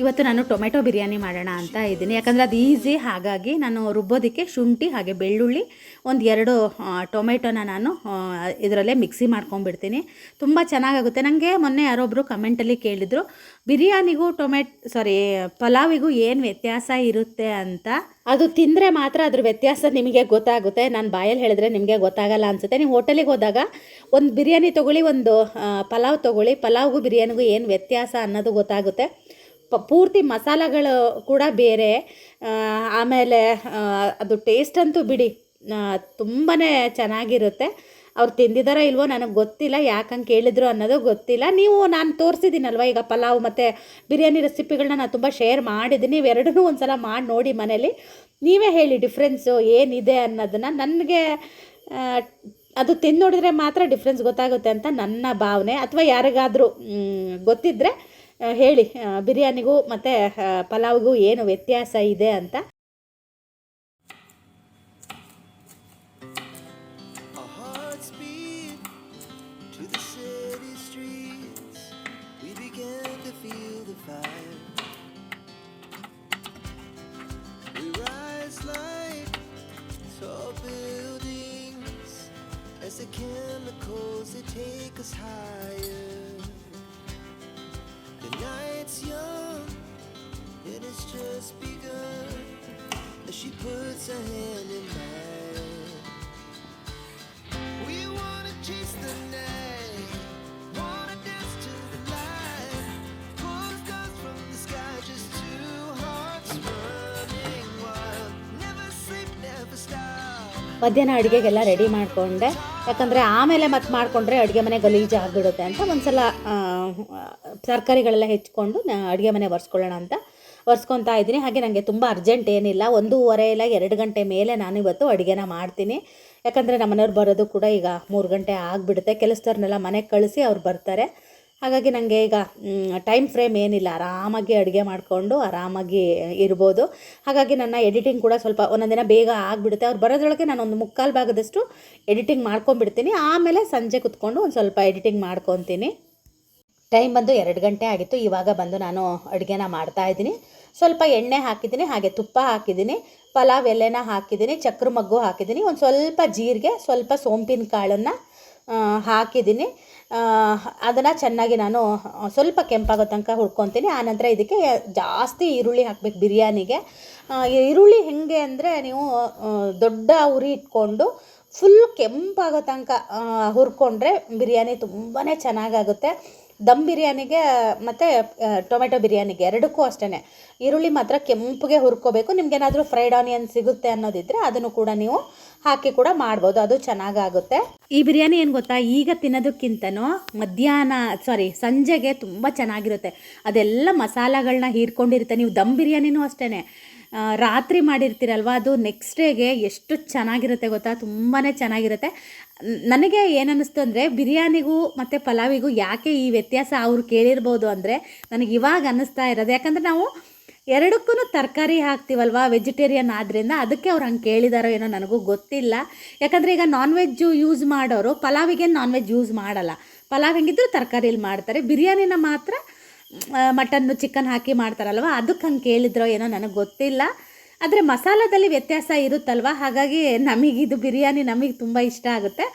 ಇವತ್ತು ನಾನು ಟೊಮೆಟೊ ಬಿರಿಯಾನಿ ಮಾಡೋಣ ಅಂತ ಇದ್ದೀನಿ. ಯಾಕಂದರೆ ಅದು ಈಸಿ, ಹಾಗಾಗಿ ನಾನು ರುಬ್ಬೋದಕ್ಕೆ ಶುಂಠಿ ಹಾಗೆ ಬೆಳ್ಳುಳ್ಳಿ, ಒಂದು ಎರಡು ಟೊಮೆಟೊನ ನಾನು ಇದರಲ್ಲೇ ಮಿಕ್ಸಿ ಮಾಡ್ಕೊಂಡ್ಬಿಡ್ತೀನಿ. ತುಂಬ ಚೆನ್ನಾಗಾಗುತ್ತೆ. ನನಗೆ ಮೊನ್ನೆ ಯಾರೊಬ್ಬರು ಕಮೆಂಟಲ್ಲಿ ಕೇಳಿದರು, ಬಿರಿಯಾನಿಗೂ ಟೊಮೆಟ್ ಸಾರಿ ಪಲಾವಿಗೂ ಏನು ವ್ಯತ್ಯಾಸ ಇರುತ್ತೆ ಅಂತ? ಅದು ತಿಂದರೆ ಮಾತ್ರ ಅದ್ರ ವ್ಯತ್ಯಾಸ ನಿಮಗೆ ಗೊತ್ತಾಗುತ್ತೆ. ನಾನು ಬಾಯಲ್ಲಿ ಹೇಳಿದ್ರೆ ನಿಮಗೆ ಗೊತ್ತಾಗಲ್ಲ ಅನಿಸುತ್ತೆ. ನೀವು ಹೋಟೆಲಿಗೆ ಹೋದಾಗ ಒಂದು ಬಿರಿಯಾನಿ ತೊಗೊಳ್ಳಿ, ಒಂದು ಪಲಾವ್ ತೊಗೊಳ್ಳಿ. ಪಲಾವ್ಗೂ ಬಿರಿಯಾನಿಗೂ ಏನು ವ್ಯತ್ಯಾಸ ಅನ್ನೋದು ಗೊತ್ತಾಗುತ್ತೆ. ಪ, ಪೂರ್ತಿ ಮಸಾಲೆಗಳು ಕೂಡ ಬೇರೆ. ಆಮೇಲೆ ಅದು ಟೇಸ್ಟ್ ಅಂತೂ ಬಿಡಿ ತುಂಬಾ ಚೆನ್ನಾಗಿರುತ್ತೆ. ಅವ್ರು ತಿಂದಿದ್ದಾರೋ ಇಲ್ವೋ ನನಗೆ ಗೊತ್ತಿಲ್ಲ ಯಾಕಂಗೆ ಕೇಳಿದ್ರು ಅನ್ನೋದು ಗೊತ್ತಿಲ್ಲ. ನೀವು, ನಾನು ತೋರಿಸಿದ್ದೀನಲ್ವ ಈಗ ಪಲಾವ್ ಮತ್ತು ಬಿರಿಯಾನಿ ರೆಸಿಪಿಗಳನ್ನ ನಾನು ತುಂಬ ಶೇರ್ ಮಾಡಿದ್ದೀನಿ. ಇವೆರಡನ್ನೂ ಒಂದು ಸಲ ಮಾಡಿ ನೋಡಿ ಮನೇಲಿ. ನೀವೇ ಹೇಳಿ ಡಿಫ್ರೆನ್ಸು ಏನಿದೆ ಅನ್ನೋದನ್ನು. ನನಗೆ ಅದು ತಿಂದು ನೋಡಿದ್ರೆ ಮಾತ್ರ ಡಿಫ್ರೆನ್ಸ್ ಗೊತ್ತಾಗುತ್ತೆ ಅಂತ ನನ್ನ ಭಾವನೆ. ಅಥವಾ ಯಾರಿಗಾದರೂ ಗೊತ್ತಿದ್ದರೆ ಹೇಳಿ ಬಿರಿಯಾನಿಗೂ ಮತ್ತು ಪಲಾವ್ಗೂ ಏನು ವ್ಯತ್ಯಾಸ ಇದೆ ಅಂತ buildings as the chemicals that take us higher. Just begun as she puts her hand in mine. We wanna chase the night, wanna dance to the light. Pull the stars from the sky, just two hearts running wild. Never sleep, never stop. ಮಧ್ಯಾಹ್ನ ಅಡುಗೆಗೆಲ್ಲ ready ಮಾಡಿಕೊಂಡೆ ಯಾಕಂದರೆ ಆಮೇಲೆ ಮತ್ತೆ ಮಾಡಿಕೊಂಡ್ರೆ ಅಡುಗೆ ಮನೆ ಗಲೀಜು ಆಗಿಬಿಡುತ್ತೆ ಅಂತ ಒಂದು ಸಲ ತರಕಾರಿಗಳೆಲ್ಲ ಹೆಚ್ಕೊಂಡು ಅಡುಗೆ ಮನೆ ಒರೆಸ್ಕೊಳ್ಳೋಣ ಅಂತ ಒರೆಸ್ಕೊತಾ ಇದ್ದೀನಿ. ಹಾಗೆ ನನಗೆ ತುಂಬ ಅರ್ಜೆಂಟ್ ಏನಿಲ್ಲ. ಒಂದೂವರೆ ಇಲ್ಲ, ಎರಡು ಗಂಟೆ ಮೇಲೆ ನಾನು ಇವತ್ತು ಅಡುಗೆನ ಮಾಡ್ತೀನಿ. ಯಾಕಂದರೆ ನಮ್ಮ ಮನೆಯವ್ರು ಬರೋದು ಕೂಡ ಈಗ ಮೂರು ಗಂಟೆ ಆಗಿಬಿಡುತ್ತೆ. ಕೆಲಸದವ್ರನ್ನೆಲ್ಲ ಮನೆಗೆ ಕಳಿಸಿ ಅವ್ರು ಬರ್ತಾರೆ. ಹಾಗಾಗಿ ನನಗೆ ಈಗ ಟೈಮ್ ಫ್ರೇಮ್ ಏನಿಲ್ಲ. ಆರಾಮಾಗಿ ಅಡುಗೆ ಮಾಡಿಕೊಂಡು ಆರಾಮಾಗಿ ಇರ್ಬೋದು. ಹಾಗಾಗಿ ನನ್ನ ಎಡಿಟಿಂಗ್ ಕೂಡ ಸ್ವಲ್ಪ ಒಂದೊಂದು ದಿನ ಬೇಗ ಆಗಿಬಿಡುತ್ತೆ. ಅವ್ರು ಬರೋದ್ರೊಳಗೆ ನಾನು ಒಂದು ಮುಕ್ಕಾಲು ಭಾಗದಷ್ಟು ಎಡಿಟಿಂಗ್ ಮಾಡ್ಕೊಂಡ್ಬಿಡ್ತೀನಿ. ಆಮೇಲೆ ಸಂಜೆ ಕುತ್ಕೊಂಡು ಒಂದು ಸ್ವಲ್ಪ ಎಡಿಟಿಂಗ್ ಮಾಡ್ಕೊತೀನಿ. ಟೈಮ್ ಬಂದು ಎರಡು ಗಂಟೆ ಆಗಿತ್ತು. ಇವಾಗ ಬಂದು ನಾನು ಅಡುಗೆನ ಮಾಡ್ತಾ ಇದ್ದೀನಿ. ಸ್ವಲ್ಪ ಎಣ್ಣೆ ಹಾಕಿದ್ದೀನಿ. ಹಾಗೆ ತುಪ್ಪ ಹಾಕಿದ್ದೀನಿ. ಪಲಾವ್ ಎಲೆನ ಹಾಕಿದ್ದೀನಿ. ಚಕ್ರ ಮಗ್ಗು ಹಾಕಿದ್ದೀನಿ. ಒಂದು ಸ್ವಲ್ಪ ಜೀರಿಗೆ, ಸ್ವಲ್ಪ ಸೋಂಪಿನ ಕಾಳನ್ನು ಹಾಕಿದ್ದೀನಿ. ಅದನ್ನು ಚೆನ್ನಾಗಿ ನಾನು ಸ್ವಲ್ಪ ಕೆಂಪಾಗೋ ತನಕ ಹುರ್ಕೊತೀನಿ. ಆನಂತರ ಇದಕ್ಕೆ ಜಾಸ್ತಿ ಈರುಳ್ಳಿ ಹಾಕಬೇಕು ಬಿರಿಯಾನಿಗೆ. ಈರುಳ್ಳಿ ಹೇಗೆ ಅಂದರೆ ನೀವು ದೊಡ್ಡ ಉರಿ ಇಟ್ಕೊಂಡು ಫುಲ್ ಕೆಂಪಾಗೋ ತನಕ ಹುರ್ಕೊಂಡ್ರೆ ಬಿರಿಯಾನಿ ತುಂಬಾ ಚೆನ್ನಾಗಾಗುತ್ತೆ. ದಮ್ ಬಿರಿಯಾನಿಗೆ ಮತ್ತು ಟೊಮೆಟೊ ಬಿರಿಯಾನಿಗೆ ಎರಡಕ್ಕೂ ಅಷ್ಟೇ ಈರುಳ್ಳಿ ಮಾತ್ರ ಕೆಂಪಗೆ ಹುರ್ಕೋಬೇಕು. ನಿಮ್ಗೇನಾದರೂ ಫ್ರೈಡ್ ಆನಿಯನ್ ಸಿಗುತ್ತೆ ಅನ್ನೋದಿದ್ರೆ ಅದನ್ನು ಕೂಡ ನೀವು ಹಾಕಿ ಕೂಡ ಮಾಡ್ಬೋದು. ಅದು ಚೆನ್ನಾಗಾಗುತ್ತೆ. ಈ ಬಿರಿಯಾನಿ ಏನು ಗೊತ್ತಾ? ಈಗ ತಿನ್ನೋದಕ್ಕಿಂತನೂ ಮಧ್ಯಾಹ್ನ ಸಾರಿ ಸಂಜೆಗೆ ತುಂಬ ಚೆನ್ನಾಗಿರುತ್ತೆ. ಅದೆಲ್ಲ ಮಸಾಲಗಳನ್ನ ಹೀರ್ಕೊಂಡಿರುತ್ತೆ. ನೀವು ದಮ್ ಬಿರಿಯಾನಿನೂ ಅಷ್ಟೇ ರಾತ್ರಿ ಮಾಡಿರ್ತೀರಲ್ವ? ಅದು ನೆಕ್ಸ್ಟ್ ಡೇಗೆ ಎಷ್ಟು ಚೆನ್ನಾಗಿರುತ್ತೆ ಗೊತ್ತಾ? ತುಂಬಾ ಚೆನ್ನಾಗಿರುತ್ತೆ. ನನಗೆ ಏನನ್ನಿಸ್ತು ಅಂದರೆ, ಬಿರಿಯಾನಿಗೂ ಮತ್ತು ಪಲಾವಿಗೂ ಯಾಕೆ ಈ ವ್ಯತ್ಯಾಸ ಅವ್ರು ಕೇಳಿರ್ಬೋದು ಅಂದರೆ, ನನಗೆ ಇವಾಗ ಅನ್ನಿಸ್ತಾ ಇರೋದು. ಯಾಕಂದರೆ ನಾವು ಎರಡಕ್ಕೂ ತರಕಾರಿ ಹಾಕ್ತೀವಲ್ವ ವೆಜಿಟೇರಿಯನ್ ಆದ್ದರಿಂದ ಅದಕ್ಕೆ ಅವ್ರು ಹಂಗೆ ಕೇಳಿದಾರೋ ಏನೋ ನನಗೂ ಗೊತ್ತಿಲ್ಲ. ಯಾಕಂದರೆ ಈಗ ನಾನ್ ವೆಜ್ಜು ಯೂಸ್ ಮಾಡೋರು ಪಲಾವಿಗೆ ನಾನ್ ವೆಜ್ ಯೂಸ್ ಮಾಡಲ್ಲ. ಪಲಾವ್ ಹೆಂಗಿದ್ರು ತರಕಾರಿಲಿ ಮಾಡ್ತಾರೆ. ಬಿರಿಯಾನಿನ ಮಾತ್ರ ಮಟನ್ನು, ಚಿಕನ್ ಹಾಕಿ ಮಾಡ್ತಾರಲ್ವ? ಅದಕ್ಕೆ ಹಂಗೆ ಕೇಳಿದ್ರೋ ಏನೋ ನನಗೆ ಗೊತ್ತಿಲ್ಲ. ಆದರೆ ಮಸಾಲದಲ್ಲಿ ವ್ಯತ್ಯಾಸ ಇರುತ್ತಲ್ವ? ಹಾಗಾಗಿ ನಮಗಿದು ಬಿರಿಯಾನಿ ನಮಗೆ ತುಂಬ ಇಷ್ಟ ಆಗುತ್ತೆ.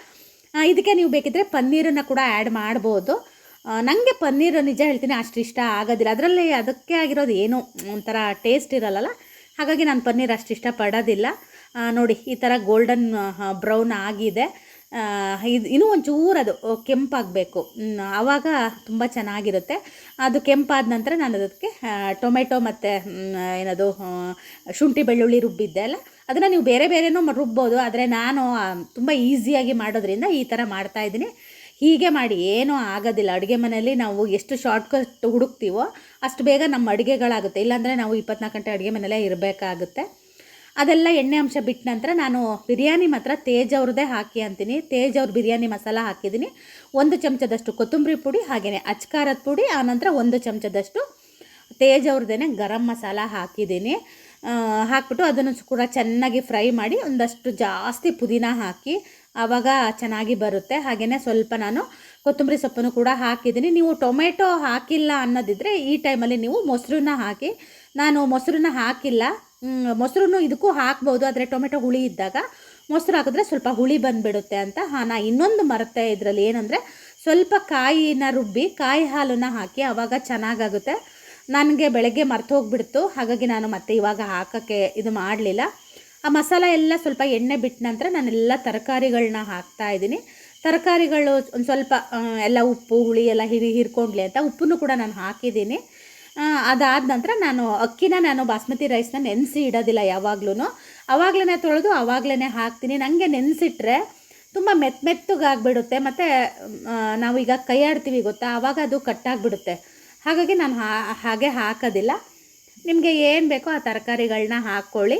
ಇದಕ್ಕೆ ನೀವು ಬೇಕಿದ್ರೆ ಪನ್ನೀರನ್ನು ಕೂಡ ಆ್ಯಡ್ ಮಾಡ್ಬೋದು. ನನಗೆ ಪನ್ನೀರು ನಿಜ ಹೇಳ್ತೀನಿ ಅಷ್ಟು ಇಷ್ಟ ಆಗೋದಿಲ್ಲ. ಅದರಲ್ಲಿ ಅದಕ್ಕೆ ಆಗಿರೋದು ಏನು ಒಂಥರ ಟೇಸ್ಟ್ ಇರೋಲ್ಲಲ್ಲ? ಹಾಗಾಗಿ ನಾನು ಪನ್ನೀರ್ ಅಷ್ಟು ಇಷ್ಟಪಡೋದಿಲ್ಲ. ನೋಡಿ, ಈ ಥರ ಗೋಲ್ಡನ್ ಬ್ರೌನ್ ಆಗಿದೆ. ಇದು ಇನ್ನೂ ಒಂಚೂರು ಅದು ಕೆಂಪಾಗಬೇಕು. ಆವಾಗ ತುಂಬ ಚೆನ್ನಾಗಿರುತ್ತೆ. ಅದು ಕೆಂಪಾದ ನಂತರ ನಾನು ಅದಕ್ಕೆ ಟೊಮೆಟೊ ಮತ್ತು ಏನದು ಶುಂಠಿ ಬೆಳ್ಳುಳ್ಳಿ ರುಬ್ಬಿದ್ದೆ ಅಲ್ಲ? ಅದನ್ನು ನೀವು ಬೇರೆ ಬೇರೆನೂ ರುಬ್ಬೋದು. ಆದರೆ ನಾನು ತುಂಬ ಈಸಿಯಾಗಿ ಮಾಡೋದ್ರಿಂದ ಈ ಥರ ಮಾಡ್ತಾಯಿದ್ದೀನಿ ಹೀಗೆ ಮಾಡಿ ಏನೂ ಆಗೋದಿಲ್ಲ. ಅಡುಗೆ ಮನೆಯಲ್ಲಿ ನಾವು ಎಷ್ಟು ಶಾರ್ಟ್ಕಟ್ ಹುಡುಕ್ತೀವೋ ಅಷ್ಟು ಬೇಗ ನಮ್ಮ ಅಡುಗೆಗಳಾಗುತ್ತೆ. ಇಲ್ಲಾಂದರೆ ನಾವು ಇಪ್ಪತ್ನಾಲ್ಕು ಗಂಟೆ ಅಡುಗೆ ಮನೆಯಲ್ಲೇ ಇರಬೇಕಾಗುತ್ತೆ. ಅದೆಲ್ಲ ಎಣ್ಣೆ ಅಂಶ ಬಿಟ್ಟ ನಂತರ ನಾನು ಬಿರಿಯಾನಿ ಮಾತ್ರ ತೇಜ್ ಅವ್ರದ್ದೇ ಹಾಕಿ ಅಂತೀನಿ. ತೇಜ್ ಅವ್ರ ಬಿರಿಯಾನಿ ಮಸಾಲ ಹಾಕಿದ್ದೀನಿ. ಒಂದು ಚಮಚದಷ್ಟು ಕೊತ್ತಂಬರಿ ಪುಡಿ ಹಾಗೆಯೇ ಅಚ್ಕಾರದ ಪುಡಿ ಆನಂತರ ಒಂದು ಚಮಚದಷ್ಟು ತೇಜ್ ಅವ್ರದ್ದೇನೆ ಗರಂ ಮಸಾಲ ಹಾಕಿದ್ದೀನಿ. ಹಾಕ್ಬಿಟ್ಟು ಅದನ್ನು ಕೂಡ ಚೆನ್ನಾಗಿ ಫ್ರೈ ಮಾಡಿ ಒಂದಷ್ಟು ಜಾಸ್ತಿ ಪುದೀನ ಹಾಕಿ ಆವಾಗ ಚೆನ್ನಾಗಿ ಬರುತ್ತೆ. ಹಾಗೆಯೇ ಸ್ವಲ್ಪ ನಾನು ಕೊತ್ತಂಬರಿ ಸೊಪ್ಪನ್ನು ಕೂಡ ಹಾಕಿದ್ದೀನಿ. ನೀವು ಟೊಮೆಟೊ ಹಾಕಿಲ್ಲ ಅನ್ನೋದಿದ್ದರೆ ಈ ಟೈಮಲ್ಲಿ ನೀವು ಮೊಸರನ್ನ ಹಾಕಿ, ನಾನು ಮೊಸರನ್ನ ಹಾಕಿಲ್ಲ. ಮ್, ಮೊಸರನ್ನು ಇದಕ್ಕೂ ಹಾಕ್ಬೋದು ಆದರೆ ಟೊಮೆಟೊ ಹುಳಿ ಇದ್ದಾಗ ಮೊಸರು ಹಾಕಿದ್ರೆ ಸ್ವಲ್ಪ ಹುಳಿ ಬಂದುಬಿಡುತ್ತೆ ಅಂತ. ಹಾಂ ನಾ ಇನ್ನೊಂದು ಮರತೆ ಇದರಲ್ಲಿ ಏನಂದರೆ ಸ್ವಲ್ಪ ಕಾಯಿನ ರುಬ್ಬಿ ಕಾಯಿ ಹಾಲನ್ನು ಹಾಕಿ ಆವಾಗ ಚೆನ್ನಾಗಾಗುತ್ತೆ. ನನಗೆ ಬೆಳಗ್ಗೆ ಮರ್ತು ಹೋಗ್ಬಿಡ್ತು ಹಾಗಾಗಿ ನಾನು ಮತ್ತೆ ಇವಾಗ ಹಾಕೋಕ್ಕೆ ಇದು ಮಾಡಲಿಲ್ಲ. ಆ ಮಸಾಲ ಎಲ್ಲ ಸ್ವಲ್ಪ ಎಣ್ಣೆ ಬಿಟ್ಟ ನಂತರ ನಾನೆಲ್ಲ ತರಕಾರಿಗಳನ್ನ ಹಾಕ್ತಾ ಇದ್ದೀನಿ. ತರಕಾರಿಗಳು ಒಂದು ಸ್ವಲ್ಪ ಎಲ್ಲ ಉಪ್ಪು ಹುಳಿ ಎಲ್ಲ ಹಿರಿ ಹಿರ್ಕೊಂಡ್ಲಿ ಅಂತ ಉಪ್ಪನ್ನು ಕೂಡ ನಾನು ಹಾಕಿದ್ದೀನಿ. ಅದಾದ ನಂತರ ನಾನು ಅಕ್ಕಿನ ನಾನು ಬಾಸ್ಮತಿ ರೈಸ್ನ ನೆನೆಸಿ ಇಡೋದಿಲ್ಲ ಯಾವಾಗ್ಲೂ ಅವಾಗ್ಲೇ ತೊಳೆದು ಆವಾಗಲೇ ಹಾಕ್ತೀನಿ. ನನಗೆ ನೆನೆಸಿಟ್ರೆ ತುಂಬ ಮೆತ್ತ ಮೆತ್ತಗಾಗ್ಬಿಡುತ್ತೆ. ಮತ್ತು ನಾವೀಗ ಕೈ ಆಡ್ತೀವಿ ಗೊತ್ತಾ? ಆವಾಗ ಅದು ಕಟ್ಟಾಗ್ಬಿಡುತ್ತೆ. ಹಾಗಾಗಿ ನಾನು ಹಾಗೆ ಹಾಕೋದಿಲ್ಲ. ನಿಮಗೆ ಏನು ಬೇಕೋ ಆ ತರಕಾರಿಗಳನ್ನ ಹಾಕ್ಕೊಳ್ಳಿ.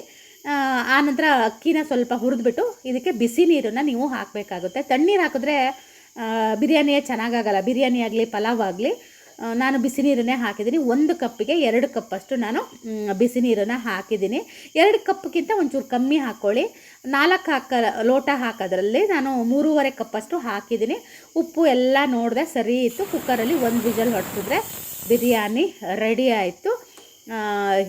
ಆನಂತರ ಅಕ್ಕಿನ ಸ್ವಲ್ಪ ಹುರಿದ್ಬಿಟ್ಟು ಇದಕ್ಕೆ ಬಿಸಿ ನೀರನ್ನು ನೀವು ಹಾಕಬೇಕಾಗುತ್ತೆ. ತಣ್ಣೀರು ಹಾಕಿದ್ರೆ ಬಿರಿಯಾನಿಯೇ ಚೆನ್ನಾಗಾಗಲ್ಲ. ಬಿರಿಯಾನಿ ಆಗಲಿ, ಪಲಾವ್ ಆಗಲಿ. ನಾನು ಬಿಸಿ ನೀರನ್ನೇ ಹಾಕಿದ್ದೀನಿ. ಒಂದು ಕಪ್ಪಿಗೆ ಎರಡು ಕಪ್ಪಷ್ಟು ನಾನು ಬಿಸಿ ನೀರನ್ನು ಹಾಕಿದ್ದೀನಿ. ಎರಡು ಕಪ್ಗಿಂತ ಒಂಚೂರು ಕಮ್ಮಿ ಹಾಕ್ಕೊಳ್ಳಿ ನಾಲ್ಕು ಹಾಕ, ಲೋಟ ಹಾಕೋದ್ರಲ್ಲಿ ನಾನು ಮೂರುವರೆ ಕಪ್ಪಷ್ಟು ಹಾಕಿದ್ದೀನಿ. ಉಪ್ಪು ಎಲ್ಲ ನೋಡಿದೆ, ಸರಿ ಇತ್ತು. ಕುಕ್ಕರಲ್ಲಿ ಒಂದು ವಿಜಲ್ ಹೊಡೆಸಿದ್ರೆ ಬಿರಿಯಾನಿ ರೆಡಿ ಆಯಿತು.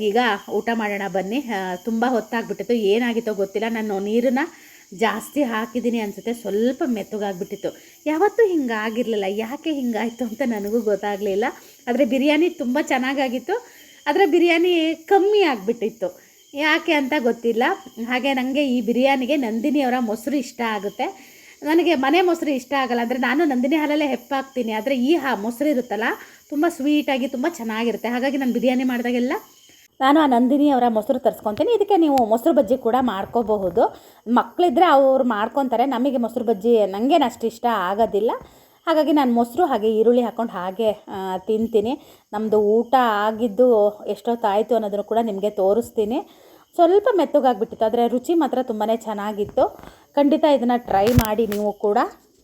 ಈಗ ಊಟ ಮಾಡೋಣ ಬನ್ನಿ. ತುಂಬ ಹೊತ್ತಾಗ್ಬಿಟ್ಟಿತ್ತು. ಏನಾಗಿತ್ತೋ ಗೊತ್ತಿಲ್ಲ. ನಾನು ನೀರನ್ನ ಜಾಸ್ತಿ ಹಾಕಿದ್ದೀನಿ ಅನಿಸುತ್ತೆ. ಸ್ವಲ್ಪ ಮೆತ್ತಗಾಗ್ಬಿಟ್ಟಿತ್ತು. ಯಾವತ್ತೂ ಹಿಂಗಾಗಿರಲಿಲ್ಲ. ಯಾಕೆ ಹಿಂಗಾಯಿತು ಅಂತ ನನಗೂ ಗೊತ್ತಾಗಲಿಲ್ಲ. ಆದರೆ ಬಿರಿಯಾನಿ ತುಂಬ ಚೆನ್ನಾಗಾಗಿತ್ತು. ಆದರೆ ಬಿರಿಯಾನಿ ಕಮ್ಮಿ ಆಗಿಬಿಟ್ಟಿತ್ತು. ಯಾಕೆ ಅಂತ ಗೊತ್ತಿಲ್ಲ. ಹಾಗೆ ನನಗೆ ಈ ಬಿರಿಯಾನಿಗೆ ನಂದಿನಿಯವರ ಮೊಸರು ಇಷ್ಟ ಆಗುತ್ತೆ. ನನಗೆ ಮನೆ ಮೊಸರು ಇಷ್ಟ ಆಗಲ್ಲ. ಅಂದರೆ ನಾನು ನಂದಿನಿ ಹಾಲಲ್ಲೇ ಹೆಪ್ಪಾಕ್ತೀನಿ ಆದರೆ ಈ ಹಾ ಮೊಸರು ಇರುತ್ತಲ್ಲ, ತುಂಬ ಸ್ವೀಟಾಗಿ ತುಂಬ ಚೆನ್ನಾಗಿರುತ್ತೆ. ಹಾಗಾಗಿ ನಾನು ಬಿರಿಯಾನಿ ಮಾಡಿದಾಗೆಲ್ಲ ನಾನು ಆ ನಂದಿನಿ ಅವರ ಮೊಸರು ತರಿಸ್ಕೊತೀನಿ. ಇದಕ್ಕೆ ನೀವು ಮೊಸರು ಬಜ್ಜಿ ಕೂಡ ಮಾಡ್ಕೋಬಹುದು. ಮಕ್ಕಳಿದ್ರೆ ಅವ್ರು ಮಾಡ್ಕೊತಾರೆ. ನಮಗೆ ಮೊಸರು ಬಜ್ಜಿ ನನಗೇನು ಅಷ್ಟು ಇಷ್ಟ ಆಗೋದಿಲ್ಲ. ಹಾಗಾಗಿ ನಾನು ಮೊಸರು ಹಾಗೆ ಈರುಳ್ಳಿ ಹಾಕ್ಕೊಂಡು ಹಾಗೆ ತಿಂತೀನಿ. ನಮ್ಮದು ಊಟ ಆಗಿದ್ದು ಎಷ್ಟೊತ್ತಾಯಿತು ಅನ್ನೋದನ್ನು ಕೂಡ ನಿಮಗೆ ತೋರಿಸ್ತೀನಿ. ಸ್ವಲ್ಪ ಮೆತ್ತಗಾಗ್ಬಿಟ್ಟಿತ್ತು, ಆದರೆ ರುಚಿ ಮಾತ್ರ ತುಂಬಾ ಚೆನ್ನಾಗಿತ್ತು. ಖಂಡಿತ ಇದನ್ನು ಟ್ರೈ ಮಾಡಿ ನೀವು ಕೂಡ.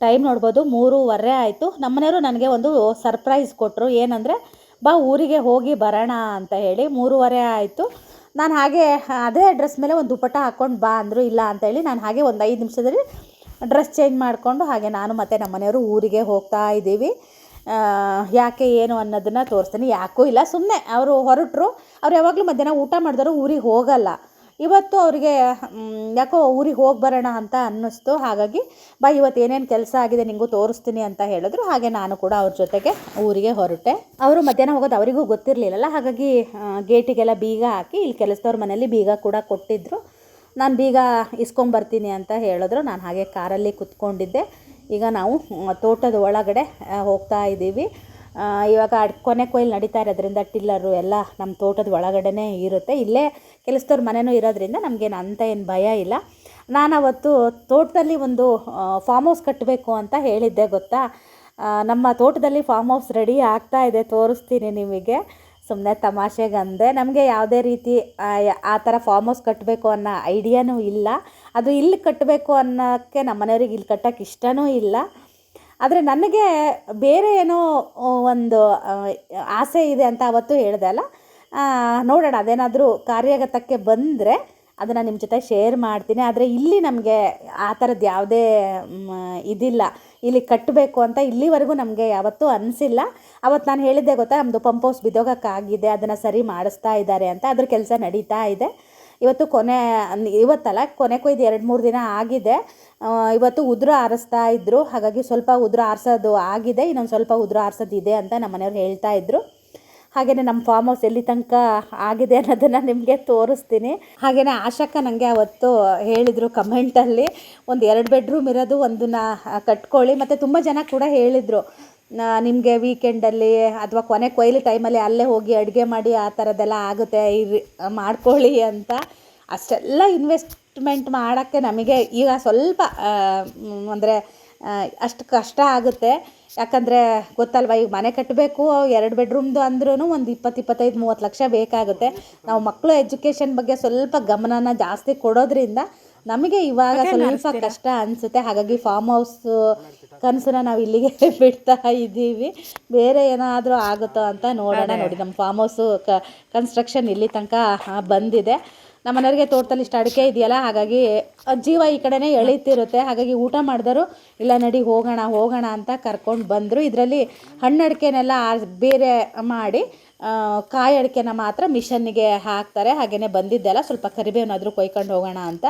ಟೈಮ್ ನೋಡ್ಬೋದು, ಮೂರುವರೆ ಆಯಿತು. ನಮ್ಮನೆಯವರು ನನಗೆ ಒಂದು ಸರ್ಪ್ರೈಸ್ ಕೊಟ್ಟರು ಏನಂದರೆ ಬಾ ಊರಿಗೆ ಹೋಗಿ ಬರೋಣ ಅಂತ ಹೇಳಿ ಮೂರುವರೆ ಆಯಿತು. ನಾನು ಹಾಗೆ ಅದೇ ಡ್ರೆಸ್ ಮೇಲೆ ಒಂದು ದುಪ್ಪಟ್ಟ ಹಾಕ್ಕೊಂಡು ಬಾ ಅಂದರು ಇಲ್ಲ ಅಂತೇಳಿ ನಾನು ಹಾಗೆ ಒಂದು ಐದು ನಿಮಿಷದಲ್ಲಿ ಡ್ರೆಸ್ ಚೇಂಜ್ ಮಾಡಿಕೊಂಡು ಹಾಗೆ ನಾನು ಮತ್ತು ನಮ್ಮ ಮನೆಯವರು ಊರಿಗೆ ಹೋಗ್ತಾ ಇದ್ದೀವಿ. ಯಾಕೆ ಏನು ಅನ್ನೋದನ್ನು ತೋರಿಸ್ತೀನಿ. ಯಾಕೂ ಇಲ್ಲ ಸುಮ್ಮನೆ ಅವರು ಹೊರಟರು. ಅವ್ರು ಯಾವಾಗಲೂ ಮಧ್ಯಾಹ್ನ ಊಟ ಮಾಡಿದವರು ಊರಿಗೆ ಹೋಗಲ್ಲ. ಇವತ್ತು ಅವರಿಗೆ ಯಾಕೋ ಊರಿಗೆ ಹೋಗಿ ಬರೋಣ ಅಂತ ಅನ್ನಿಸ್ತು. ಹಾಗಾಗಿ, ಬಾ, ಇವತ್ತು ಏನೇನು ಕೆಲಸ ಆಗಿದೆ ನಿಮಗೂ ತೋರಿಸ್ತೀನಿ ಅಂತ ಹೇಳಿದ್ರು. ಹಾಗೆ ನಾನು ಕೂಡ ಅವ್ರ ಜೊತೆಗೆ ಊರಿಗೆ ಹೊರಟೆ. ಅವರು ಮಧ್ಯಾಹ್ನ ಹೋಗೋದು ಅವರಿಗೂ ಗೊತ್ತಿರಲಿಲ್ಲಲ್ಲ. ಹಾಗಾಗಿ ಗೇಟಿಗೆಲ್ಲ ಬೀಗ ಹಾಕಿ, ಇಲ್ಲಿ ಕೆಲಸದವ್ರ ಮನೇಲಿ ಬೀಗ ಕೂಡ ಕೊಟ್ಟಿದ್ದರು ನಾನು ಬೀಗ ಇಸ್ಕೊಂಬರ್ತೀನಿ ಅಂತ ಹೇಳಿದ್ರು. ನಾನು ಹಾಗೆ ಕಾರಲ್ಲಿ ಕುತ್ಕೊಂಡಿದ್ದೆ. ಈಗ ನಾವು ತೋಟದ ಒಳಗಡೆ ಹೋಗ್ತಾ ಇದ್ದೀವಿ. ಇವಾಗ ಕೊನೆ ಕೊಯ್ಲು ನಡೀತಾ ಇರೋದ್ರಿಂದ ಟಿಲ್ಲರು ಎಲ್ಲ ನಮ್ಮ ತೋಟದ ಒಳಗಡೆನೇ ಇರುತ್ತೆ. ಇಲ್ಲೇ ಕೆಲಸದವ್ರ ಮನೆಯೂ ಇರೋದ್ರಿಂದ ನಮಗೇನು ಅಂತ ಏನು ಭಯ ಇಲ್ಲ. ನಾನು ಅವತ್ತು ತೋಟದಲ್ಲಿ ಒಂದು ಫಾರ್ಮ್ ಹೌಸ್ ಕಟ್ಟಬೇಕು ಅಂತ ಹೇಳಿದ್ದೆ ಗೊತ್ತಾ? ನಮ್ಮ ತೋಟದಲ್ಲಿ ಫಾರ್ಮ್ ಹೌಸ್ ರೆಡಿ ಆಗ್ತಾ ಇದೆ, ತೋರಿಸ್ತೀನಿ ನಿಮಗೆ. ಸುಮ್ಮನೆ ತಮಾಷೆಗಂದೆ ನಮಗೆ ಯಾವುದೇ ರೀತಿ, ಆ ಥರ ಫಾರ್ಮ್ ಹೌಸ್ ಕಟ್ಟಬೇಕು ಅನ್ನೋ ಐಡಿಯಾನೂ ಇಲ್ಲ. ಅದು ಇಲ್ಲಿ ಕಟ್ಟಬೇಕು ಅನ್ನೋಕ್ಕೆ ನಮ್ಮ ಮನೆಯವ್ರಿಗೆ ಇಲ್ಲಿ ಕಟ್ಟೋಕ್ಕೆ ಇಷ್ಟವೂ ಇಲ್ಲ. ಆದರೆ ನನಗೆ ಬೇರೆ ಏನೋ ಒಂದು ಆಸೆ ಇದೆ ಅಂತ ಅವತ್ತು ಹೇಳಿದೆ ಅಲ್ಲ? ನೋಡೋಣ, ಅದೇನಾದರೂ ಕಾರ್ಯಗತಕ್ಕೆ ಬಂದರೆ ಅದನ್ನು ನಿಮ್ಮ ಜೊತೆ ಶೇರ್ ಮಾಡ್ತೀನಿ. ಆದರೆ ಇಲ್ಲಿ ನಮಗೆ ಆ ಥರದ್ದು ಯಾವುದೇ ಇದಿಲ್ಲ. ಇಲ್ಲಿ ಕಟ್ಟಬೇಕು ಅಂತ ಇಲ್ಲಿವರೆಗೂ ನಮಗೆ ಯಾವತ್ತೂ ಅನಿಸಿಲ್ಲ. ಅವತ್ತು ನಾನು ಹೇಳಿದ್ದೆ ಗೊತ್ತಾ ನಮ್ಮದು ಪಂಪ್ ಹೌಸ್ ಬಿದ್ದೋಗೋಕ್ಕಾಗಿದೆ, ಅದನ್ನು ಸರಿ ಮಾಡಿಸ್ತಾ ಇದ್ದಾರೆ ಅಂತ. ಅದ್ರ ಕೆಲಸ ನಡೀತಾ ಇದೆ. ಇವತ್ತು ಕೊನೆ, ಇವತ್ತಲ್ಲ ಕೊನೆ ಕೊಯ್ದು ಎರಡು ಮೂರು ದಿನ ಆಗಿದೆ. ಇವತ್ತು ಉದುರು ಆರಿಸ್ತಾ ಇದ್ದರು ಹಾಗಾಗಿ ಸ್ವಲ್ಪ ಉದುರು ಆರಿಸೋದು ಆಗಿದೆ. ಇನ್ನೊಂದು ಸ್ವಲ್ಪ ಉದುರು ಆರಿಸೋದಿದೆ ಅಂತ ನಮ್ಮ ಮನೆಯವ್ರು ಹೇಳ್ತಾ ಇದ್ದರು ಹಾಗೆಯೇ ನಮ್ಮ ಫಾರ್ಮ್ ಹೌಸ್ ಎಲ್ಲಿ ತನಕ ಆಗಿದೆ ಅನ್ನೋದನ್ನು ನಿಮಗೆ ತೋರಿಸ್ತೀನಿ. ಹಾಗೆಯೇ ಆಶಕ್ಕ ನನಗೆ ಅವತ್ತು ಹೇಳಿದರು ಕಮೆಂಟಲ್ಲಿ ಒಂದು ಎರಡು ಬೆಡ್ರೂಮ್ ಇರೋದು ಒಂದನ್ನ ಕಟ್ಕೊಳ್ಳಿ. ಮತ್ತು ತುಂಬ ಜನ ಕೂಡ ಹೇಳಿದರು. ನಿಮಗೆ ವೀಕೆಂಡಲ್ಲಿ ಅಥವಾ ಕೊನೆ ಕೊಯ್ಲು ಟೈಮಲ್ಲಿ ಅಲ್ಲೇ ಹೋಗಿ ಅಡುಗೆ ಮಾಡಿ ಆ ಥರದ್ದೆಲ್ಲ ಆಗುತ್ತೆ, ಇರಿ, ಮಾಡ್ಕೊಳ್ಳಿ ಅಂತ. ಅಷ್ಟೆಲ್ಲ ಇನ್ವೆಸ್ಟ್ಮೆಂಟ್ ಮಾಡೋಕ್ಕೆ ನಮಗೆ ಈಗ ಸ್ವಲ್ಪ ಅಂದರೆ ಅಷ್ಟು ಕಷ್ಟ ಆಗುತ್ತೆ. ಯಾಕಂದರೆ ಗೊತ್ತಲ್ವ, ಈಗ ಮನೆ ಕಟ್ಟಬೇಕು ಎರಡು ಬೆಡ್ರೂಮ್ದು ಅಂದ್ರೂ ಒಂದು ಇಪ್ಪತ್ತು ಇಪ್ಪತ್ತೈದು ಮೂವತ್ತು ಲಕ್ಷ ಬೇಕಾಗುತ್ತೆ. ನಾವು ಮಕ್ಕಳು ಎಜುಕೇಷನ್ ಬಗ್ಗೆ ಸ್ವಲ್ಪ ಗಮನನ ಜಾಸ್ತಿ ಕೊಡೋದ್ರಿಂದ ನಮಗೆ ಇವಾಗ ಸ್ವಲ್ಪ ಕಷ್ಟ ಅನಿಸುತ್ತೆ. ಹಾಗಾಗಿ ಫಾರ್ಮ್ ಹೌಸ್ ಕನಸನ್ನ ನಾವು ಇಲ್ಲಿಗೆ ಬಿಡ್ತಾ ಇದ್ದೀವಿ. ಬೇರೆ ಏನಾದರೂ ಆಗುತ್ತೋ ಅಂತ ನೋಡೋಣ. ನೋಡಿ ನಮ್ಮ ಫಾರ್ಮ್ ಹೌಸು ಕನ್ಸ್ಟ್ರಕ್ಷನ್ ಇಲ್ಲಿ ತನಕ ಬಂದಿದೆ. ನಮ್ಮ ಮನೆಯವ್ರಿಗೆ ತೋಟದಲ್ಲಿ ಇಷ್ಟು ಅಡಿಕೆ ಇದೆಯಲ್ಲ ಹಾಗಾಗಿ ಜೀವ ಈ ಕಡೆನೇ ಎಳಿತಿರುತ್ತೆ. ಹಾಗಾಗಿ ಊಟ ಮಾಡಿದರು ಇಲ್ಲ ನಡಿ ಹೋಗೋಣ ಹೋಗೋಣ ಅಂತ ಕರ್ಕೊಂಡು ಬಂದರು. ಇದರಲ್ಲಿ ಹಣ್ಣು ಅಡಿಕೆನೆಲ್ಲ ಬೇರೆ ಮಾಡಿ ಕಾಯಿ ಅಡಿಕೆನ ಮಾತ್ರ ಮಿಷನ್ನಿಗೆ ಹಾಕ್ತಾರೆ. ಹಾಗೆಯೇ ಬಂದಿದ್ದೆಲ್ಲ. ಸ್ವಲ್ಪ ಕರಿಬೇವನಾದರೂ ಕೊಯ್ಕೊಂಡು ಹೋಗೋಣ ಅಂತ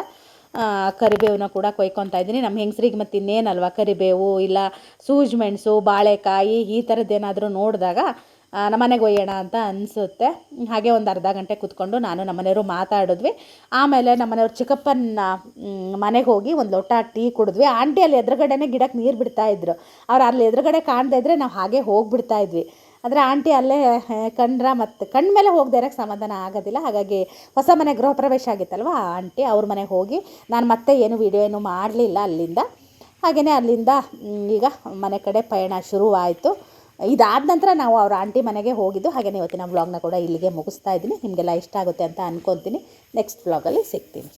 ಕರಿಬೇವನ್ನ ಕೂಡ ಕೊಯ್ಕೊತಾ ಇದ್ದೀನಿ. ನಮ್ಮ ಹೆಂಗಸ್ರಿಗೆ ಮತ್ತು ಇನ್ನೇನಲ್ವ? ಕರಿಬೇವು ಇಲ್ಲ ಸೂಜಿ ಮೆಣಸು, ಬಾಳೆಕಾಯಿ ಈ ಥರದ್ದೇನಾದರೂ ನೋಡಿದಾಗ ನಮ್ಮ ಮನೆಗೆ ಒಯ್ಯೋಣ ಅಂತ ಅನಿಸುತ್ತೆ. ಹಾಗೆ ಒಂದು ಅರ್ಧ ಗಂಟೆ ಕೂತ್ಕೊಂಡು ನಾನು ನಮ್ಮ ಮನೆಯವರು ಮಾತಾಡಿದ್ವಿ. ಆಮೇಲೆ ನಮ್ಮ ಮನೆಯವ್ರು ಚಿಕ್ಕಪ್ಪನ ಮನೆಗೆ ಹೋಗಿ ಒಂದು ಲೋಟ ಟೀ ಕುಡಿದ್ವಿ. ಆಂಟಿ ಅಲ್ಲಿ ಎದುರುಗಡೆನೇ ಗಿಡಕ್ಕೆ ನೀರು ಬಿಡ್ತಾಯಿದ್ರು ಅವ್ರು ಅಲ್ಲಿ ಎದುರುಗಡೆ ಕಾಣದೇ ಇದ್ರೆ ನಾವು ಹಾಗೆ ಹೋಗ್ಬಿಡ್ತಾ ಆದರೆ ಆಂಟಿ ಅಲ್ಲೇ ಕಂಡ್ರ ಮತ್ತು ಕಣ್ಣ ಮೇಲೆ ಹೋಗದೆ ಇರೋಕ್ಕೆ ಸಮಾಧಾನ ಆಗೋದಿಲ್ಲ. ಹಾಗಾಗಿ ಹೊಸ ಮನೆ ಗೃಹ ಪ್ರವೇಶ ಆಗಿತ್ತಲ್ವ ಆಂಟಿ ಅವ್ರ ಮನೆಗೆ ಹೋಗಿ ನಾನು ಮತ್ತೆ ಏನು ವಿಡಿಯೋ ಏನು ಮಾಡಲಿಲ್ಲ ಅಲ್ಲಿಂದ. ಹಾಗೆಯೇ ಅಲ್ಲಿಂದ ಈಗ ಮನೆ ಕಡೆ ಪಯಣ ಶುರುವಾಯಿತು. ಇದಾದ ನಂತರ ನಾವು ಅವ್ರ ಆಂಟಿ ಮನೆಗೆ ಹೋಗಿದ್ದು. ಹಾಗೆಯೇ ಇವತ್ತಿನ ವ್ಲಾಗ್ನ ಕೂಡ ಇಲ್ಲಿಗೆ ಮುಗಿಸ್ತಾ ಇದ್ದೀನಿ. ನಿಮಗೆಲ್ಲ ಇಷ್ಟ ಆಗುತ್ತೆ ಅಂತ ಅಂದ್ಕೊತೀನಿ ನೆಕ್ಸ್ಟ್ ವ್ಲಾಗಲ್ಲಿ ಸಿಗ್ತೀನಿ.